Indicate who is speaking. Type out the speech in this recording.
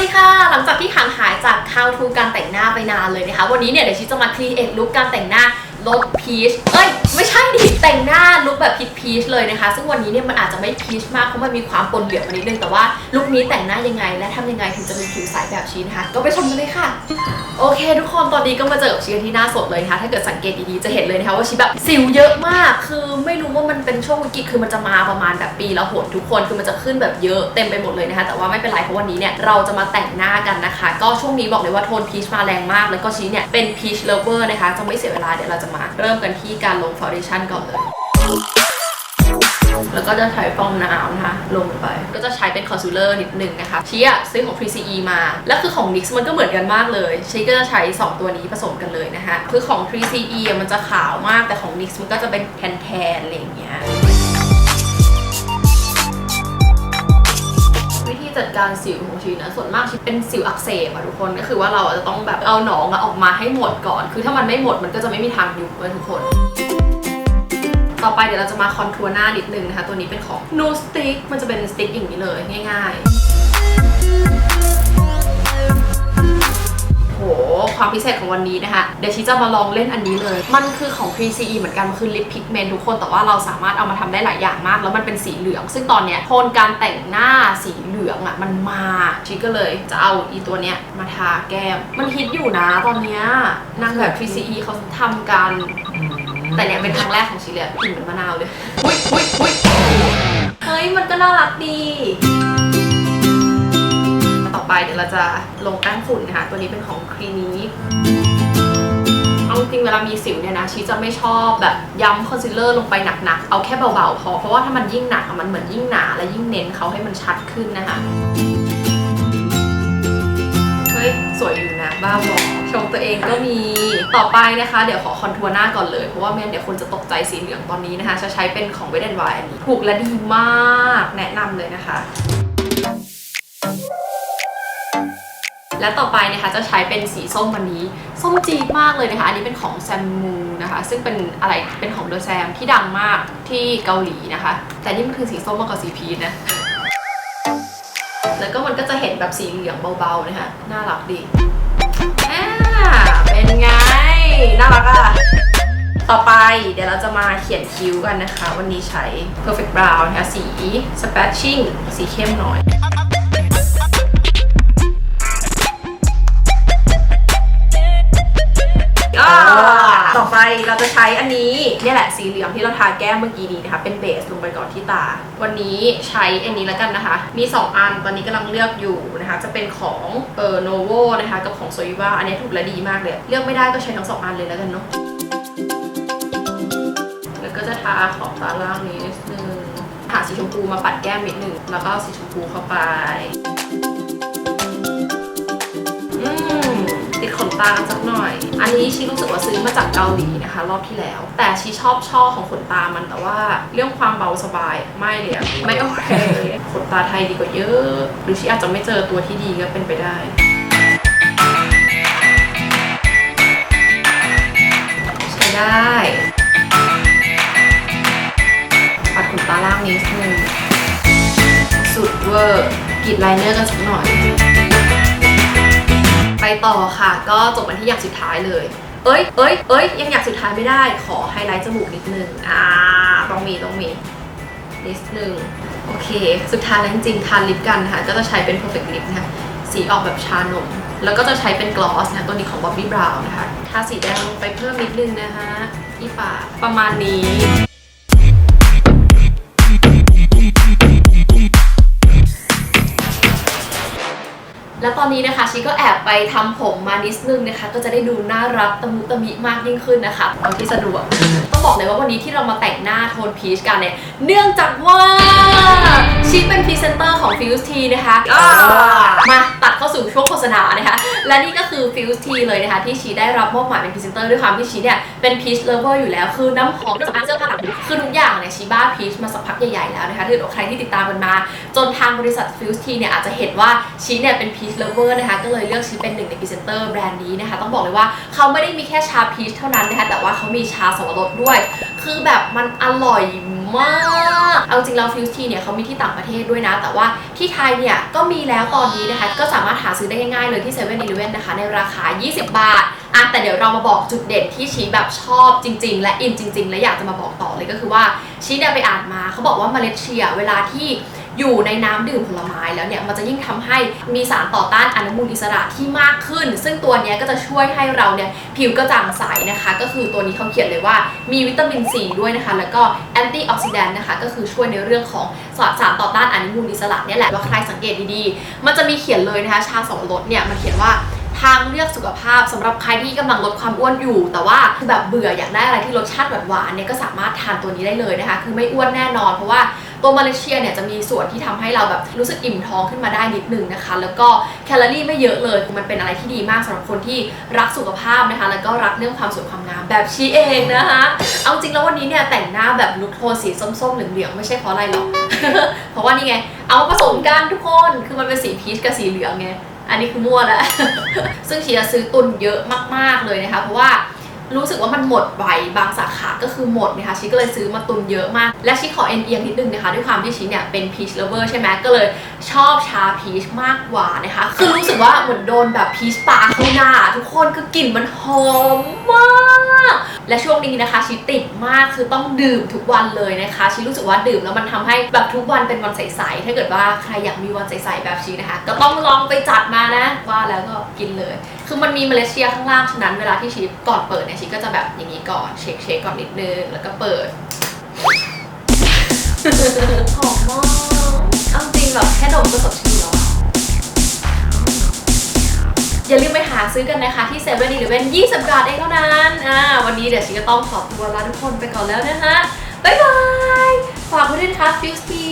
Speaker 1: ดีค่ะ หลังจากที่ห่างหายจาก How to การแต่งหน้าไปนานเลยนะคะ วันนี้เนี่ยเดี๋ยวชิจะมาครีเอทลุคการแต่งหน้า ลดพีช เอ้ย ไม่ใช่ดิ แต่งหน้าลุคแบบพีชพีชเลยนะคะ ซึ่งวันนี้เนี่ยมันอาจจะไม่พีชมาก เพราะมันมีความปนเหลืองมานิดนึง แต่ว่าลุคนี้แต่งหน้ายังไง และทำยังไงถึงจะเป็นผิวใสแบบชีนะคะ ก็ไปชมกันเลยค่ะ โอเค ทุกคน ตอนนี้ก็มาเจอกับชีนที่หน้าสดเลยนะคะ ถ้าเกิดสังเกตดีๆ จะเห็นเลยนะคะว่าชีแบบสิวเยอะมาก คือไม่รู้ว่ามันเป็นช่วงวิกฤตคือมันจะมาประมาณแบบปีละหนทุกคน คือมันจะขึ้นแบบเยอะเต็มไปหมดเลยนะคะ แต่ว่าไม่เป็นไร เพราะวันนี้เนี่ยเราจะมาแต่งหน้ากันนะคะ ก็ช่วงนี้บอกเลยว่าโทนพีชมาแรงมาก แล้วก็ชีเนี่ยเป็นพีชเลเวอร์นะคะ จะไม่เสียเวลาเดี๋ยวเราจะมาเริ่มกันที่การลงฟาวเดชั่นก่อนเลย แล้วก็จะใช้ฟองน้ำนะคะลงไป ก็จะใช้เป็นคอนซีลเลอร์นิดนึงนะคะชี้อะซื้อของ 3CE มา แล้วคือของ NYX มันก็เหมือนกันมากเลยชี้ก็จะใช้ 2 ตัวนี้ผสมกันเลยนะคะ คือของ 3CE อะมันจะขาวมากแต่ของ NYX มันก็จะเป็นแทนๆอะไรอย่างเงี้ย จัดการสิวของชีนะส่วนมากชีเป็นสิวอักเสบอะทุกคนก็คือว่าเราจะต้องแบบเอาหนองอะออกมาให้หมดก่อน คือถ้ามันไม่หมดมันก็จะไม่มีทางยุบเลยทุกคน ต่อไปเดี๋ยวเราจะมาคอนทัวร์หน้านิดนึงนะคะ ตัวนี้เป็นของ No Stick มันจะเป็นสติ๊กอย่างนี้เลยง่าย ๆ หความพิเศษของวันนี้นะคะ เดี๋ยวชีจะมาลองเล่นอันนี้เลย มันคือของ 3CE เหมือนกัน มันคือลิปพิกเมนทุกคน แต่ว่าเราสามารถเอามาทำได้หลายอย่างมาก แล้วมันเป็นสีเหลือง ซึ่งตอนเนี้ยโทนการแต่งหน้าสีเหลืองอะมันมาชีก็เลยจะเอาอีตัวเนี้ยมาทาแก้ม มันฮิตอยู่นะตอนเนี้ยนางแบบ 3CE เขาทำกันแต่เนี่ยเป็นครั้งแรกของชีเลยอะกลิ่นเหมือนมะนาวเลยอุ้ยอุ้ยอุ้ยเฮ้ยมันก็น่ารักดีต่อไป เดี๋ยวเราจะลงแป้งฝุ่นนะคะตัวนี้เป็นของคลีนีเอาจริงเวลามีสิวเนี่ยนะชีจะไม่ชอบแบบย้ำคอนซีลเลอร์ลงไปหนักๆ เอาแค่เบาๆพอเพราะว่าถ้ามันยิ่งหนักอะมันเหมือนยิ่งหนาและยิ่งเน้นเขาให้มันชัดขึ้นนะคะเฮ้ยสวยอยู่นะบ้าบอชมตัวเองก็มีต่อไปนะคะ เดี๋ยวขอคอนทัวร์หน้าก่อนเลยเพราะว่าไม่งั้นเดี๋ยวคนจะตกใจสีเหลืองตอนนี้นะคะ จะใช้เป็นของเวดแอนวายอันนี้ถูกและดีมากแนะนำเลยนะคะ และต่อไปนะคะจะใช้เป็นสีส้มวันนี้ ส้มจีดมากเลยนะคะ อันนี้เป็นของแซมมูนะคะ ซึ่งเป็นอะไรเป็นของโดแซมที่ดังมากที่เกาหลีนะคะ แต่นี่มันคือสีส้มมากกว่าสีพีชนะแล้วก็มันก็จะเห็นแบบสีเหลืองเบาๆนะคะน่ารักดีอ่าเป็นไง น่ารักอะต่อไปเดี๋ยวเราจะมาเขียนคิ้วกันนะคะ วันนี้ใช้ perfect brown นะคะสี spatching สีเข้มหน่อย อ่าต่อไปเราจะใช้อันนี้เนี่ยแหละสีเหลืองที่เราทาแก้มเมื่อกี้นี้นะคะเป็นเบสลงไปก่อนที่ตา วันนี้ใช้อันนี้แล้วกันนะคะ มี 2 อันตอนนี้กำลังเลือกอยู่นะคะ จะเป็นของเออโนโวนะคะกับของโซยิวาอันนี้ถูกและดีมากเลย เลือกไม่ได้ก็ใช้ทั้งสองอันเลยแล้วกันเนาะแล้วก็จะทาขอบตาล่างนี้นิดนึงหาสีชมพูมาปัดแก้มนิดนึงแล้วก็เอาสีชมพูเข้าไป ดขนตากันสักหน่อย อันนี้ชีรู้สึกว่าซื้อมาจากเกาหลีนะคะ รอบที่แล้ว แต่ชีชอบช่อของขนตามันแต่ว่าเรื่องความเบาสบายไม่เลยไม่โอเคขนตาไทยดีกว่าเยอะ หรือชีอาจจะไม่เจอตัวที่ดีก็เป็นไปได้ใช้ได้ปัดขนตาล่างนิดนึงสุดเวอร์กรีดไลเนอร์กันสักหน่อย ต่อค่ะ ก็จบกันที่อย่างสุดท้ายเลย เอ้ยเอ้ยเอ้ยยังอยากสุดท้ายไม่ได้ ขอไฮไลท์จมูกนิดนึง อ่า ต้องมีต้องมีนิดนึง โอเค สุดท้ายแล้วจริงๆทานลิปกันนะคะก็จะใช้เป็น perfect lip นะคะสีออกแบบชานม แล้วก็จะใช้เป็นกลอสนะคะตัวนี้ของ Bobbi Brown นะคะทาสีแดงลงไปเพิ่มนิดนึงนะคะที่ปากประมาณนี้ แล้วตอนนี้นะคะชีก็แอบไปทำผมมานิดนึงนะคะ ก็จะได้ดูน่ารักตะมุตะมิมากยิ่งขึ้นนะคะเอาที่สะดวกต้องบอกเลยว่าวันนี้ที่เรามาแต่งหน้าโทนพีชกันเนี่ยเนื่องจากว่าชีเป็นพรีเซนเตอร์ของ Fuse Tea นะคะอ่ามาตัดเข้าสู่ช่วงโฆษณานะคะและนี่ก็คือ Fuse Tea เลยนะคะที่ชีได้รับมอบหมายเป็นพรีเซนเตอร์ด้วยความที่ชีเนี่ยเป็นพีชเลเวอร์อยู่แล้วคือน้ำหอมเครื่องสำอางเสื้อผ้าต่าง ชีบ้าพีชมาสักพักใหญ่ๆแล้วนะคะถ้าเกิดว่าใครที่ติดตามกันมา จนทางบริษัท Fuse Tea เนี่ยอาจจะเห็นว่าชีเนี่ยเป็นพีชเลเวอร์นะคะก็เลยเลือกชีเป็นหนึ่งในพรีเซนเตอร์แบรนด์นี้นะคะต้องบอกเลยว่าเขาไม่ได้มีแค่ชาพีชเท่านั้นนะคะแต่ว่าเขามีชาสับปะรดด้วย คือแบบมันอร่อยมากเอาจริงแล้วฟิวส์ทีเนี่ยเขามีที่ต่างประเทศด้วยนะ แต่ว่าที่ไทยเนี่ยก็มีแล้วตอนนี้นะคะก็สามารถหาซื้อได้ง่ายๆเลยที่7 e เ e ่ e อนะคะในราคา 20 บาท อะแต่เดี๋ยวเรามาบอกจุดเด่นที่ชี้แบบชอบจริง ๆ และอินจริง ๆ และอยากจะมาบอกต่อเลยก็คือว่าชี้เนี่ยไปอ่านมาเขาบอกว่าเมล็ดเชียเวลาที่อยู่ในน้ำดื่มผลไม้แล้วเนี่ยมันจะยิ่งทำให้มีสารต่อต้านอนุมูลอิสระที่มากขึ้น ซึ่งตัวนี้ก็จะช่วยให้เราเนี่ยผิวกระจ่างใสนะคะ ก็คือตัวนี้เขาเขียนเลยว่ามีวิตามินซีด้วยนะคะ แล้วก็แอนตี้ออกซิแดนต์นะคะ ก็คือช่วยในเรื่องของสาสารต่อต้านอนุมูลอิสระเนี่ยแหละว่าใครสังเกตดีๆ มันจะมีเขียนเลยนะคะชาสองรสเนี่ยมันเขียนว่า ทางเลือกสุขภาพสำหรับใครที่กำลังลดความอ้วนอยู่ แต่ว่าคือแบบเบื่ออยากได้อะไรที่รสชาติหวานๆเนี่ยก็สามารถทานตัวนี้ได้เลยนะคะ คือไม่อ้วนแน่นอน เพราะว่าตัวมาเลเซียเนี่ยจะมีส่วนที่ทำให้เราแบบรู้สึกอิ่มท้องขึ้นมาได้นิดนึงนะคะ แล้วก็แคลอรี่ไม่เยอะเลยมันเป็นอะไรที่ดีมากสำหรับคนที่รักสุขภาพนะคะ แล้วก็รักเรื่องความสวยความงามแบบชีเองนะคะ เอาจริงแล้ววันนี้เนี่ยแต่งหน้าแบบลุคโทนสีส้มๆเหลืองๆไม่ใช่เพราะอะไรหรอกเพราะว่านี่ไงเอาผสมกันทุกคนคือมันเป็นสีพีชกับสีเหลืองไง อันนี้คือมั่วแล้วซึ่งชีจะซื้อตุนเยอะมากๆเลยนะคะเพราะว่ารู้สึกว่ามันหมดไวบางสาขาก็คือหมดนะคะชิก็เลยซื้อมาตุนเยอะมาก และชิขอเอ็นเอียงนิดนึงนะคะ ด้วยความที่ชิเนี่ยเป็นพีชเลเวอร์ใช่ไหมก็เลยชอบชาพีชมากกว่านะคะ คือรู้สึกว่าเหมือนโดนแบบพีชปาเข้าหน้า ทุกคนคือกลิ่นมันหอมมาก และช่วงนี้นะคะชีติดมากคือต้องดื่มทุกวันเลยนะคะชีรู้สึกว่าดื่มแล้วมันทำให้แบบทุกวันเป็นวันใสๆถ้าเกิดว่าใครอยากมีวันใสๆแบบชีนะคะ ก็ต้องลองไปจัดมานะว่าแล้วก็กินเลย คือมันมีเมล็ดเชียข้างล่างฉะนั้นเวลาที่ชีก่อนเปิดเนี่ยชีก็จะแบบอย่างนี้ก่อนเช็คเช็คก่อนนิดนึงแล้วก็เปิดห ริงแบบแค่ดมก็สดชื่นแล้วอะอย่าลืมไปหาซื้อกันนะคะที่เซเว่นอีเลเว่น20บาทเองเท่านั้นอ่าวันนี้เดี๋ยวชิก็ต้องขอตัวลาทุกคนไปก่อนแล้วนะคะบ๊ายบาย ฝากไว้ด้วยนะคะฟิวส์พี